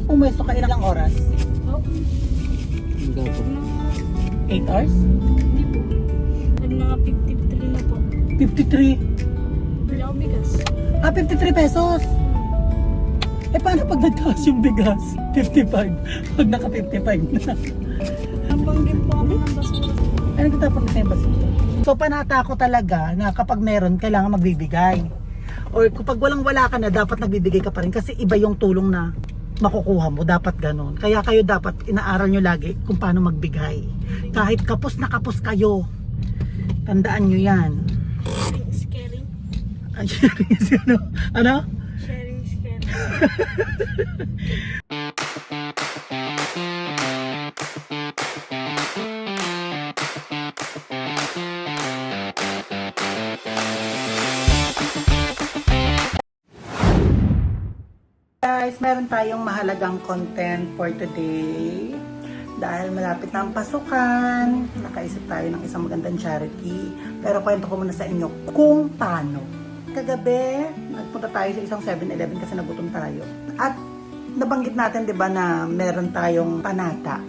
pumesto ka ilang oras? Oh, Hindi po. 8 hours? hindi po. Mga 53 na po. 53. Wala akong bigas. Ah, 53 pesos. Eh, paano pag nagtaas yung bigas? 55. Pag naka 55 na. Habang din po kami ng basura. Ano kita pag nasa So, panata ko talaga na kapag meron, kailangan magbibigay. Or kapag walang wala ka na, dapat nagbibigay ka pa rin. Kasi iba yung tulong na makukuha mo. Dapat ganun. Kaya kayo dapat inaaral nyo lagi kung paano magbigay. Kahit kapos na kapos kayo. Tandaan nyo yan. Sharing is caring. Sharing is ano? Ano? Sharing is caring. meron tayong mahalagang content for today. Dahil malapit na ang pasukan, nakaisip tayo ng isang magandang charity. Pero kwento ko muna sa inyo kung paano. Kagabi, nagpunta tayo sa isang 7-Eleven kasi nagutom tayo. At nabanggit natin 'di ba na meron tayong panata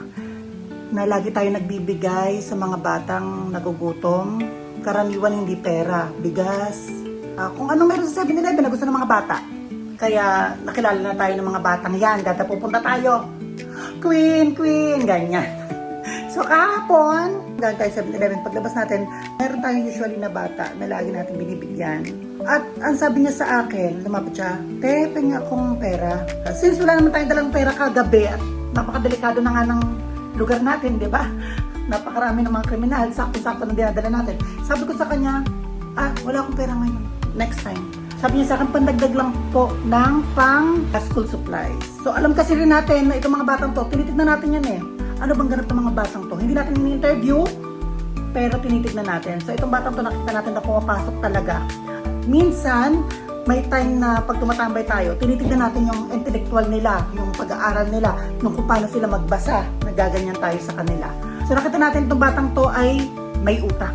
na lagi tayo nagbibigay sa mga batang nagugutom. Karaniwan hindi pera, bigas. Ah, kung ano meron sa 7-Eleven na gusto ng mga bata. Kaya nakilala na tayo ng mga batang yan. Data pupunta tayo. Queen, queen, ganyan. so kahapon, galing tayo sa 7-Eleven, paglabas natin, meron tayong usually na bata na lagi natin binibigyan. At ang sabi niya sa akin, lumapit siya, Te, pengi akong pera. Since wala naman tayong dalang pera kagabi at napakadelikado na nga ng lugar natin, di ba? Napakarami ng mga kriminal, sakto-sakto na dinadala natin. Sabi ko sa kanya, ah, wala akong pera ngayon. Next time. Sabi niya sa akin, pandagdag lang po ng pang school supplies. So alam kasi rin natin na itong mga batang to, tinitignan natin yan eh. Ano bang ganap ng mga batang to? Hindi natin ini-interview, pero tinitignan natin. So itong batang to, nakita natin na pumapasok talaga. Minsan, may time na pag tumatambay tayo, tinitignan natin yung intellectual nila, yung pag-aaral nila, yung kung paano sila magbasa, nagaganyan tayo sa kanila. So nakita natin itong batang to ay may utak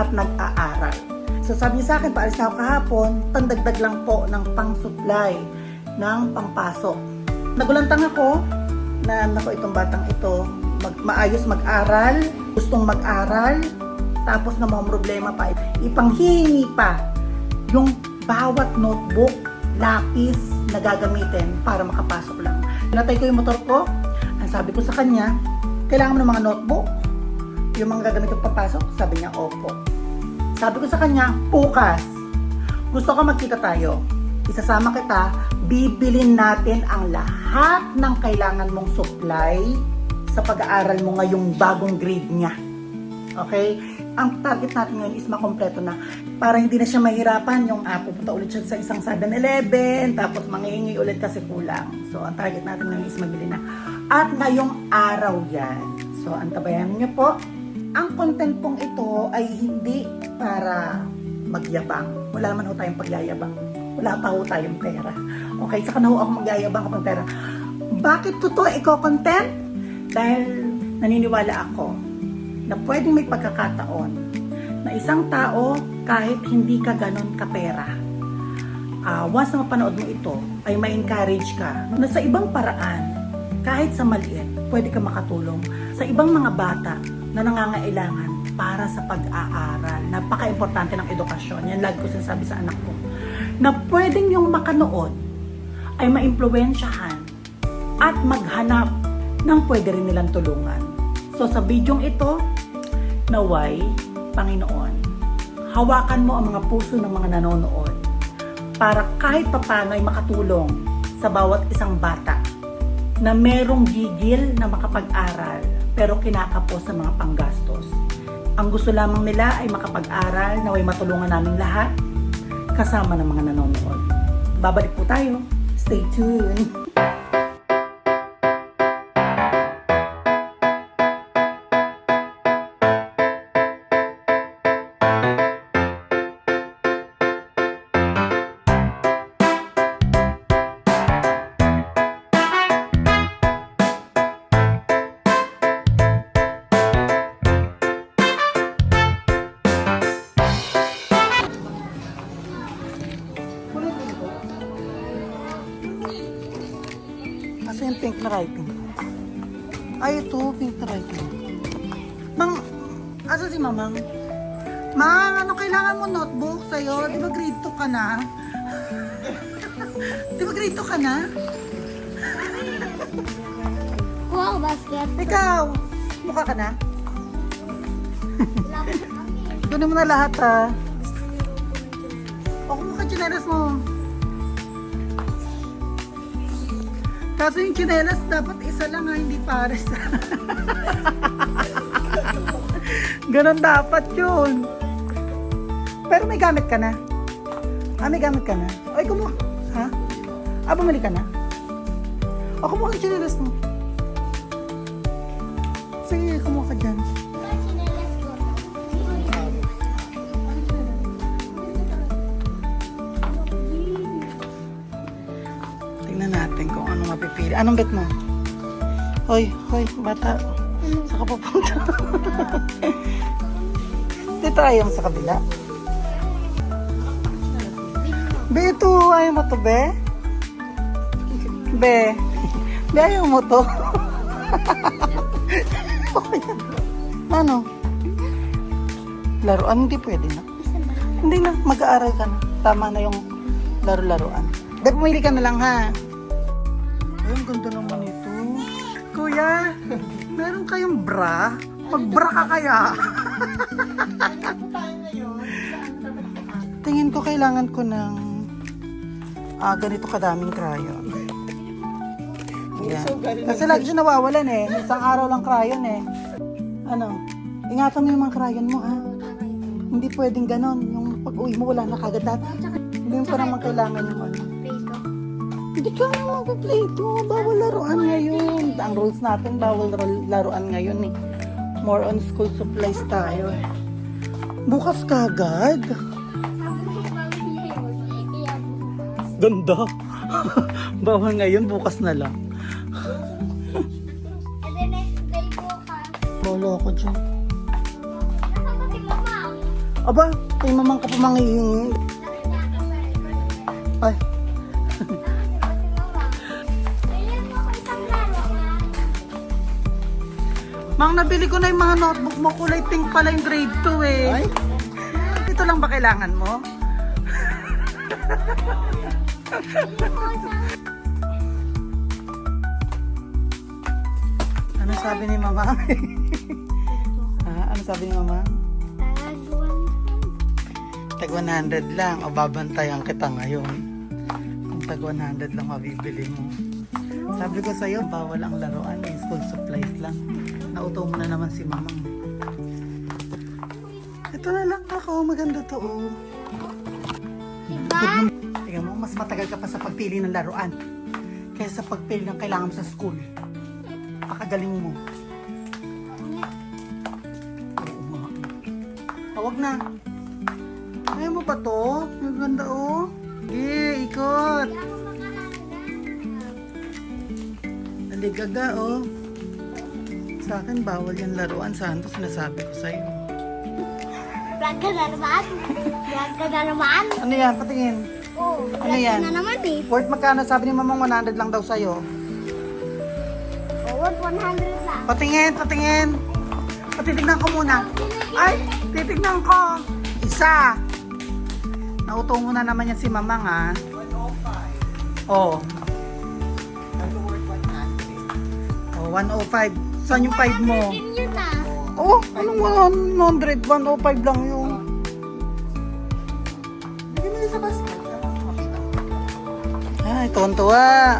at nag-aaral. So sabi niya sa akin, paalis na ako kahapon, pandagdag lang po ng pang-supply, ng pangpasok. Nagulantang ako na nako itong batang ito, mag, maayos mag-aral, gustong mag-aral, tapos na mga problema pa, ipanghingi pa yung bawat notebook, lapis na gagamitin para makapasok lang. Natay ko yung motor ko, ang sabi ko sa kanya, kailangan mo ng mga notebook, yung mga gagamit yung papasok, sabi niya, opo. Sabi ko sa kanya, bukas, gusto ko magkita tayo. Isasama kita, bibilin natin ang lahat ng kailangan mong supply sa pag-aaral mo ngayong bagong grade niya. Okay? Ang target natin ngayon is makompleto na para hindi na siya mahirapan yung ah, pupunta ulit siya sa isang 7-Eleven tapos manghihingi ulit kasi kulang. So, ang target natin ngayon is mabili na. At ngayong araw yan. So, antabayan niyo po. Ang content pong ito ay hindi para magyabang. Wala naman ho tayong pagyayabang. Wala pa ho tayong pera. Okay, saka na ho ako magyayabang kapag pera. Bakit totoo iko-content? Dahil naniniwala ako na pwedeng may pagkakataon na isang tao kahit hindi ka ganon kapera uh, once na mapanood mo ito ay ma-encourage ka na sa ibang paraan kahit sa maliit pwede ka makatulong sa ibang mga bata na nangangailangan para sa pag-aaral. Napaka-importante ng edukasyon. Yan lagi ko sinasabi sa anak ko. Na pwedeng yung makanood ay maimpluwensyahan at maghanap ng pwede rin nilang tulungan. So sa bidyong ito, naway, Panginoon, hawakan mo ang mga puso ng mga nanonood para kahit papano ay makatulong sa bawat isang bata na merong gigil na makapag-aral pero kinakapos sa mga panggastos. Ang gusto lamang nila ay makapag-aral na may matulungan namin lahat kasama ng mga nanonood. Babalik po tayo. Stay tuned! Asa yung pink na writing? Ay, ito, pink na writing. Mang, asa si Mamang? Mang, ano kailangan mo notebook sa'yo? Di ba grade 2 ka na? Di ba grade 2 ka na? Wow, basket. Ikaw, mukha ka na? Kunin mo na lahat ha. O kung chinelas mo. Kaso yung chinelas dapat isa lang ha, hindi pares. Ganon dapat yun. Pero may gamit ka na. Ah, may gamit ka na. Ay, kumuha. Ha? Ah, bumili ka na? O, kumuha yung chinelas mo. Sige, kumuha ka dyan. Anong bet mo? Hoy, hoy, bata. Saan ka pupunta? Dito ayaw sa kabila. Be, ito. Ayaw mo to, be? Be. Be, ayaw mo to. Ano? Laruan, hindi pwede na. Hindi na, mag-aaral ka na. Tama na yung laro-laruan. Dahil pumili ka na lang ha. Ay, ang ganda naman ito. Kuya, meron kayong bra? Mag-bra ka kaya? Tingin ko kailangan ko ng ah, ganito kadaming crayon. Yan. Kasi lagi siya nawawalan eh. Isang araw lang crayon eh. Ano? Ingatan mo yung mga crayon mo ha. Hindi pwedeng ganon. Yung pag-uwi mo, wala na kagad lahat. Hindi mo pa naman kailangan yung. Ka na mag-play ito. Bawal laruan ngayon. Ang rules natin, bawal lar- laruan ngayon eh. More on school supplies tayo eh. Bukas kagad. Ganda. bawal ngayon, bukas na lang. Bawal ako dyan. Aba, kay mamang ka pa manghihingi. Mang, nabili ko na yung mga notebook mo. Kulay pink pala yung grade 2 eh. Ay? Ito lang ba kailangan mo? ano sabi ni mama? ah, ano sabi ni mama? Tag 100 lang. O babantayan kita ngayon. Kung tag 100 lang mabibili mo. Sabi ko sa'yo, bawal ang laruan. Eh. School supplies lang. Nauto mo na naman si mamang. Ito na lang ako. Maganda to. Oh. Diba? Tingnan mo, mas matagal ka pa sa pagpili ng laruan. Kaysa sa pagpili ng kailangan sa school. Pakagaling mo. Tawag na. Ayaw mo ba to? Ang ganda oh. Sige, ikot. Hindi ako makahanggang. Naligaga oh. Sa akin, bawal yung laruan. Saan to sinasabi ko sa'yo? Vlog ka na naman. Vlog ka na naman. Ano yan? Patingin. Oo, Ano vlog yan? ka na naman eh. Worth magkano? Sabi ni mamang 100 lang daw sa'yo. Oo, 100 lang. Patingin, patingin. Patitignan ko muna. Ay, titignan ko. Isa. Nauto mo na naman yan si Mamang ha. 105. Oo. Oh, 105. Saan yung 5 mo? Yun ah. Oh, anong 100? 105 lang yun. Ay, tuwan-tuwa.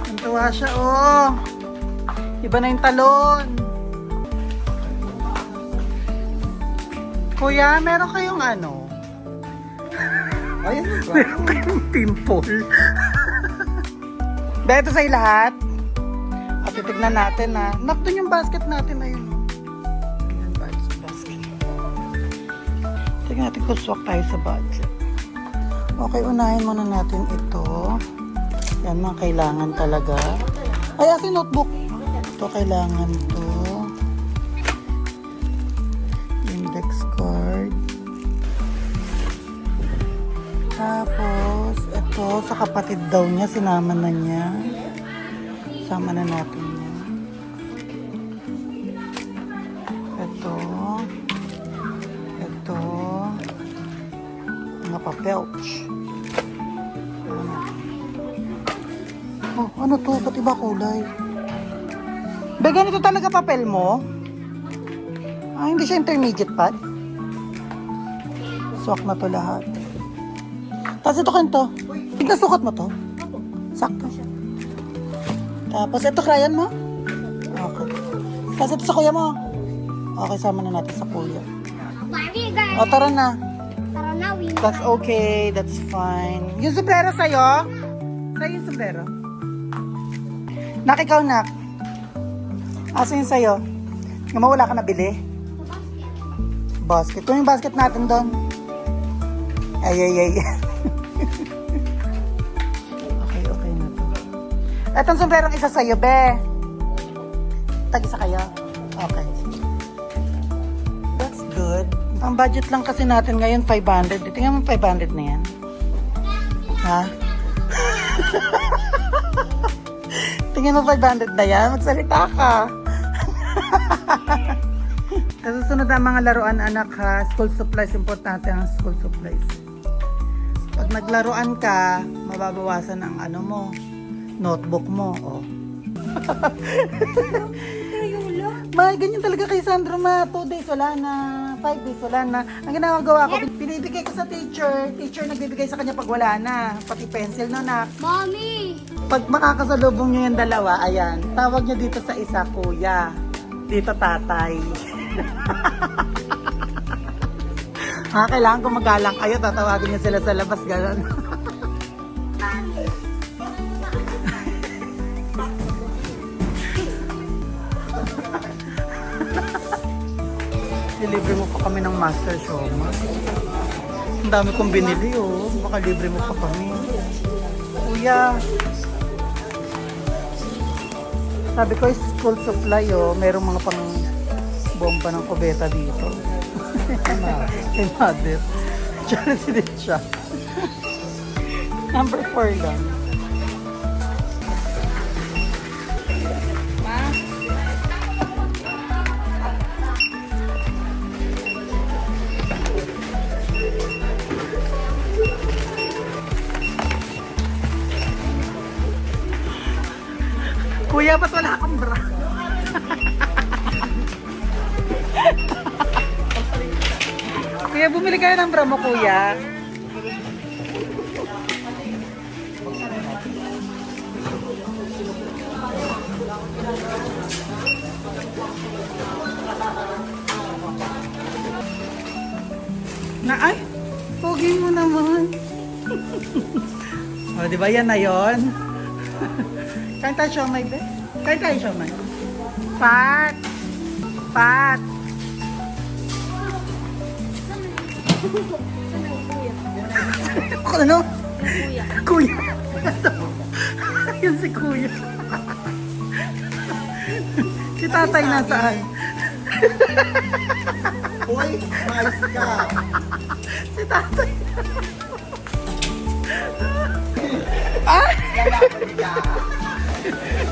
Tuwan-tuwa siya, oh. Iba na yung talon. Kuya, meron kayong ano? Ayun, Meron kayong pimple. Ito sa'yo lahat. Titignan natin na. Nakton yung basket natin ayun. oh. Ayan, bas- basket. Tignan natin kung swak tayo sa budget. Okay, unahin muna natin ito. Yan mga kailangan talaga. Ay, asin notebook. Ito kailangan to. Index card. Tapos, ito, sa kapatid daw niya, sinama na niya. Sama na natin Ano natin? Oh, ano to? Ba't iba kulay? Be, ganito talaga papel mo? Ah, hindi siya intermediate pad? Swak na to lahat. Tapos ito kanto. Tingnan sukat mo to. Sakto siya. Tapos ito krayan mo? Okay. Tapos ito sa kuya mo. Okay, sama na natin sa kuya. O, tara na. Tara na, we That's okay. That's fine. Yung sombrero sa'yo? Sa'yo yung sombrero? Nak, ikaw, nak. Asa yung sa'yo? Nga wala ka nabili? Basket. Kung yung basket natin doon. Ay, ay, ay. okay, okay na to. Etong sombrerong isa sa'yo, be. Tag-isa kayo? Okay. Ang budget lang kasi natin ngayon 500. Tingnan mo 500 na yan. Ha? Tingnan mo 500 na yan. Magsalita ka. Kasi sunod ang mga laruan anak ha. School supplies. Importante ang school supplies. Pag naglaruan ka, mababawasan ang ano mo. Notebook mo. Oh. May ganyan talaga kay Sandro ma. 2 days wala na. 5 days wala na. Ang ginagawa ko, pinibigay ko sa teacher. Teacher nagbibigay sa kanya pag wala na. Pati pencil no na. Mommy. Pag makakasalubong nyo yung dalawa, ayan. Tawag nyo dito sa isa, kuya. Dito, tatay. ha, kailangan kung magalang kayo, tatawagin nyo sila sa labas, gano'n. Deliver mo pa kami ng Master Shoma. Ang dami kong binili, oh. Baka libre mo pa kami. Kuya. Sabi ko, school supply, oh. Merong mga pang bomba ng kubeta dito. Kay mother. Charity din siya. Number 4 lang. Kuya, ba't wala kang bra? kuya, bumili kayo ng bra mo, kuya. Na, ay, pogi mo naman. o, di ba yan na yon? Kain tayo siomay, be. Kain tayo siomay. Pat! Pat! ano? Kuya. Kuya. Yun si kuya. si tatay nasaan? Uy, mais ka! Si tatay. ah!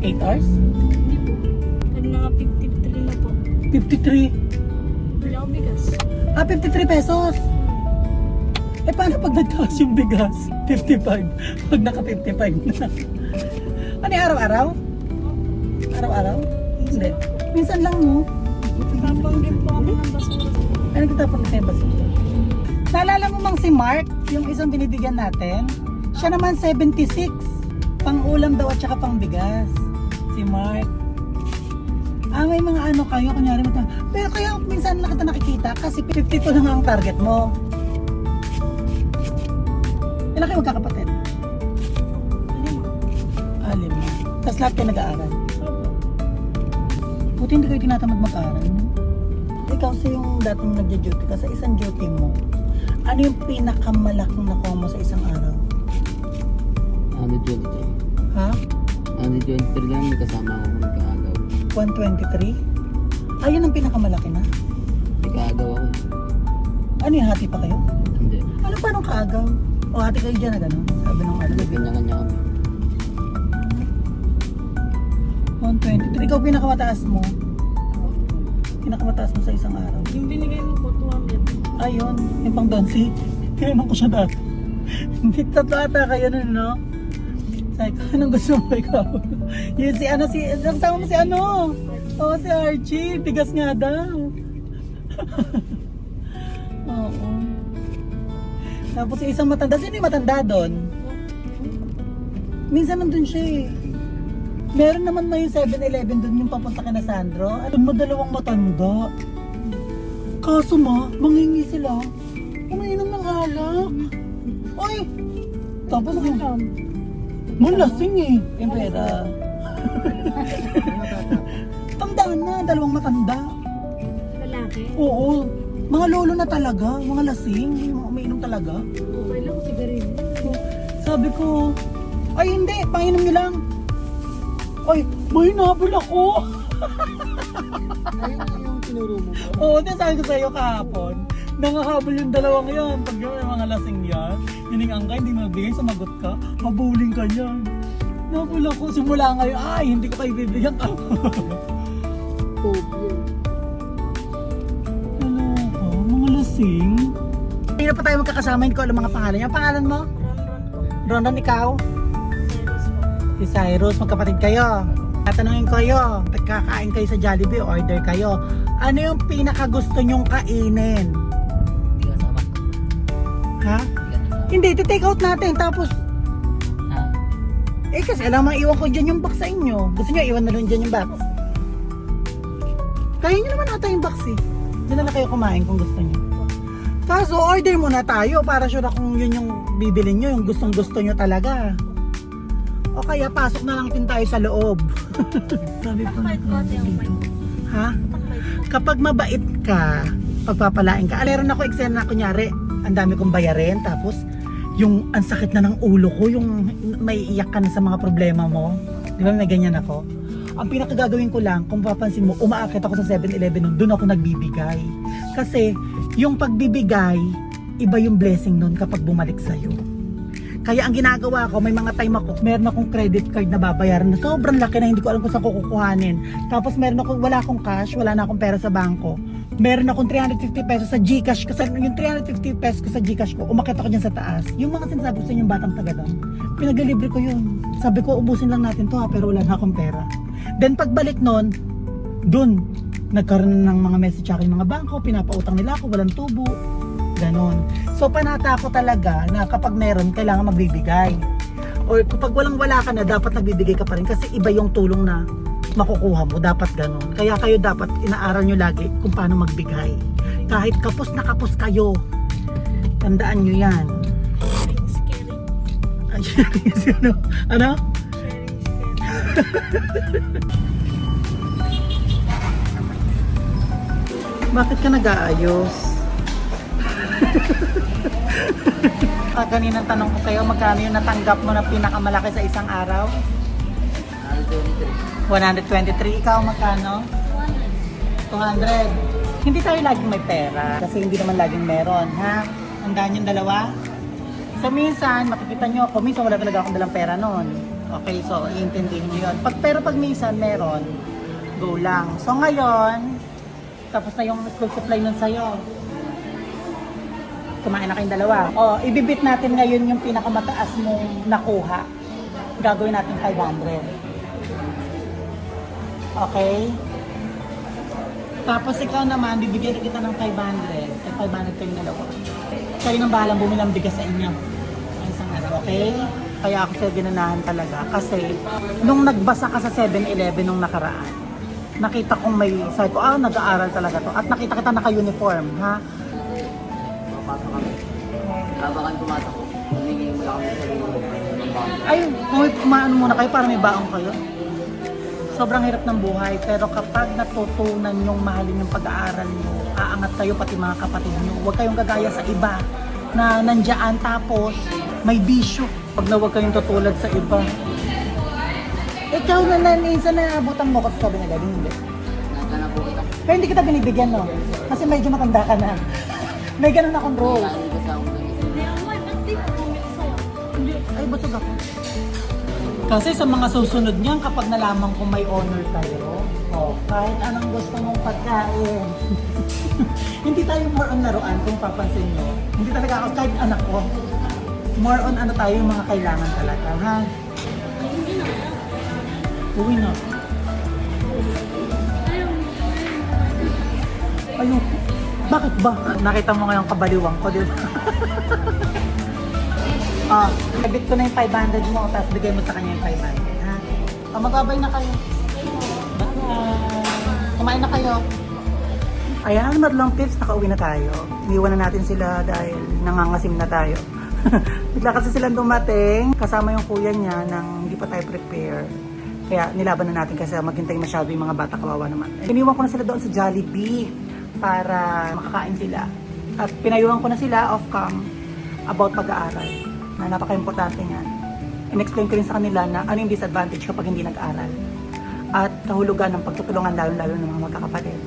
8 hours? Pag mga 53 na po. 53. Wala akong bigas. Ah, 53 pesos. Eh, paano pag nagtaas yung bigas? 55. Pag naka 55 na. Ano yung araw-araw? Araw-araw? Hindi. Minsan lang mo. Tapang din po ako ng basura. Ano kita pang sa basura? Naalala mo mang si Mark, yung isang binibigyan natin? Siya naman 76. Pang ulam daw at saka pang bigas. Si Mark. Ah, may mga ano kayo, kunyari mo Pero kaya minsan na kita nakikita kasi 52 lang ang target mo. Ilan kayo magkakapatid? Lima. Alim na. Tapos lahat kayo nag-aaral. Buti hindi kayo tinatamad mag-aaral. Ikaw sa yung dating nagja-duty ka, sa isang duty mo, ano yung pinakamalaking nakuha mo sa isang araw? Ano 23? Ha? Ano 23 lang, may kasama ako nagkaagaw. 123? Ayun ang pinakamalaki na. Nagkaagaw ako. eh. Ano yung hati pa kayo? Hindi. Ano pa nung kaagaw? O hati kayo dyan na gano'n? Sabi nung ano. Kanya-kanya kami. 123. Ikaw pinakamataas mo. Pinakamataas mo sa isang araw. Yung binigay mo po, 200. Ayun, yung pang dancy. Tinanong ko siya dati. Hindi tatlo ata kayo nun, no? Sabi ko, anong gusto mo ikaw? Yun si ano, si, kasama mo si ano? Oo, si Archie. Tigas nga daw. Oo. Tapos yung isang matanda, sino yung matanda doon? Minsan nandun siya eh. Meron naman may 7-Eleven doon yung papunta kay na Sandro. Doon mo dalawang matanda. Kaso ma, mangingi sila. Umiinom ng alak. Ay! Tapos yung... Malasing eh. Yung pera. Tandaan na, dalawang matanda. Lalaki. Oo. Mga lolo na talaga, mga lasing, mga umiinom talaga. Okay lang, sigarilyo. Sabi ko, ay hindi, panginom nyo lang. Ay, may nabol ako. Ayun yung tinuro mo. Oo, di sabi ko sa'yo kahapon. Nangahabol yung dalawang yan. Pag yung mga lasing yan, hiningang ka, hindi magbigay, sumagot ka, habulin ka yan. Nabul ako, simula ngayon, ay, hindi ko kayo bibigyan ka. Yun. ano ko, mga lasing. Hindi na pa tayo magkakasama, hindi ko alam mga pangalan niya. Ang pangalan mo? Ron-ron. Ronron, ikaw? Si Cyrus, magkapatid kayo. Tatanungin ko kayo, pagkakain kayo sa Jollibee, order kayo. Ano yung pinaka gusto nyong kainin? Hindi, take out natin. Tapos, Ha? eh kasi alam mo, iwan ko dyan yung box sa inyo. Gusto nyo, iwan na lang dyan yung box. Kaya nyo naman ata yung box eh. Diyan na lang kayo kumain kung gusto nyo. Kaso, order muna tayo para sure kung yun yung bibili nyo, yung gustong gusto nyo talaga. O kaya, pasok na lang din tayo sa loob. Sabi ko na Takbay po, ate, ang bait. Ha? Takbay. Kapag mabait ka, pagpapalain ka. Aleron ako eksena na kunyari, ang dami kong bayarin, tapos yung ang sakit na ng ulo ko, yung may iyak ka na sa mga problema mo. Di ba may ganyan ako? Ang pinakagagawin ko lang, kung papansin mo, umaakit ako sa 7-Eleven nun, doon ako nagbibigay. Kasi yung pagbibigay, iba yung blessing nun kapag bumalik sa'yo. Kaya ang ginagawa ko, may mga time ako, meron akong credit card na babayaran na sobrang laki na hindi ko alam kung saan ko kukuhanin. Tapos meron ako, wala akong cash, wala na akong pera sa bangko. Meron akong 350 pesos sa Gcash kasi yung 350 pesos ko sa Gcash ko, umakit ako dyan sa taas. Yung mga sinasabi ko sa yung batang taga doon, pinaglilibre ko yun. Sabi ko, ubusin lang natin to ha, pero wala na akong pera. Then pagbalik nun, dun, nagkaroon ng mga message sa akin mga bangko, pinapautang nila ako, walang tubo. Ganon. So panata ko talaga na kapag meron, kailangan magbibigay. Or kapag walang wala ka na, dapat nagbibigay ka pa rin kasi iba yung tulong na makukuha mo. Dapat ganon. Kaya kayo dapat inaaral nyo lagi kung paano magbigay. Kahit kapos na kapos kayo, tandaan nyo yan. Sharing is caring. Ano? Ano? Sharing is. Bakit ka nag-aayos? ah, kaninang tanong ko sa'yo, magkano yung natanggap mo na pinakamalaki sa isang araw? Ano 23? 123. Ikaw magkano? 200. Hindi tayo laging may pera. Kasi hindi naman laging meron, ha? Handaan yung dalawa? So minsan, makikita nyo ako, minsan wala talaga akong dalang pera noon. Okay, so iintindihin nyo yun. Pag, pero pag minsan meron, go lang. So ngayon, tapos na yung school supply nun sa'yo. Kumain na kayong dalawa. O, ibibit natin ngayon yung pinakamataas mong nakuha. Gagawin natin 500. Okay? Tapos ikaw naman, bibigyan na kita ng 500. Eh, 500 kayong dalawa. Kayo nang bahalang bumili ng bigas sa inyo. Ang isang araw, okay? Kaya ako sa'yo ginanahan talaga. Kasi, nung nagbasa ka sa 7-Eleven nung nakaraan, nakita kong may, sabi ko, ah, nag-aaral talaga to. At nakita kita naka-uniform, ha? Papasok kami. Habang pumasok ko, humingi mo lang ako Ay, kung may kumaano muna kayo para may baong kayo. Sobrang hirap ng buhay, pero kapag natutunan yung mahalin yung pag-aaral nyo, aangat kayo pati mga kapatid nyo. Huwag kayong gagaya sa iba na nandiyan tapos may bisyo. Pag na huwag kayong tutulad sa iba. Ikaw na na, minsan na abutan mo ko sabi hindi. Nagana po kita. Kaya hindi kita binibigyan, no? Kasi medyo matanda ka na. May ganun akong rules. Hindi? Hindi, ay busog ako. Kasi sa mga susunod niyan, kapag nalaman kong may honor kayo, oh, kahit anong gusto mong pagkain. hindi tayo more on laruan kung papansin nyo. Hindi talaga ako, kahit anak ko. More on ano tayo, yung mga kailangan talaga, ha? Uwi na. Ayoko. Bakit ba? Nakita mo ngayong kabaliwang ko, di ba? Ah, nabit ko na yung 500 mo, tapos bigay mo sa kanya yung 500, ha? Ah, magbabay na kayo. Bye! Kumain na kayo. Ayan, madlang tips, nakauwi na tayo. Iwan na natin sila dahil nangangasim na tayo. Bigla kasi silang dumating, kasama yung kuya niya nang hindi pa tayo prepare. Kaya nilaban na natin kasi maghintay masyado yung mga bata kawawa naman. Iniwan ko na sila doon sa Jollibee para makakain sila. At pinayuhan ko na sila off cam about pag-aaral na napaka-importante niyan. In-explain ko rin sa kanila na ano yung disadvantage kapag hindi nag-aral. At kahulugan ng pagtutulungan lalo-lalo ng mga magkakapatid.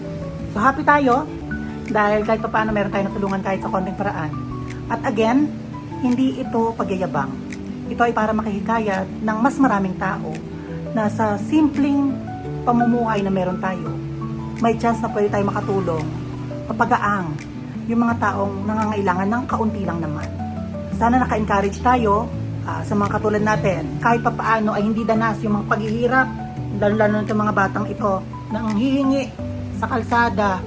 So happy tayo dahil kahit pa paano meron tayo natulungan kahit sa konting paraan. At again, hindi ito pagyayabang. Ito ay para makihikayat ng mas maraming tao na sa simpleng pamumuhay na meron tayo, may chance na pwede tayo makatulong, papagaang yung mga taong nangangailangan ng kaunti lang naman. Sana naka-encourage tayo ah, sa mga katulad natin. Kahit pa paano ay hindi danas yung mga paghihirap, lalo-lalo itong mga batang ito, na ang hihingi sa kalsada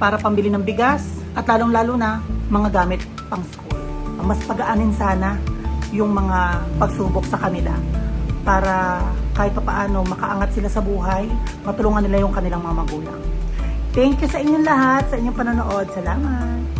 para pambili ng bigas at lalong-lalo na mga gamit pang school. Mas pagaanin sana yung mga pagsubok sa kanila para kahit pa paano makaangat sila sa buhay, matulungan nila yung kanilang mga magulang. Thank you sa inyong lahat, sa inyong panonood. Salamat!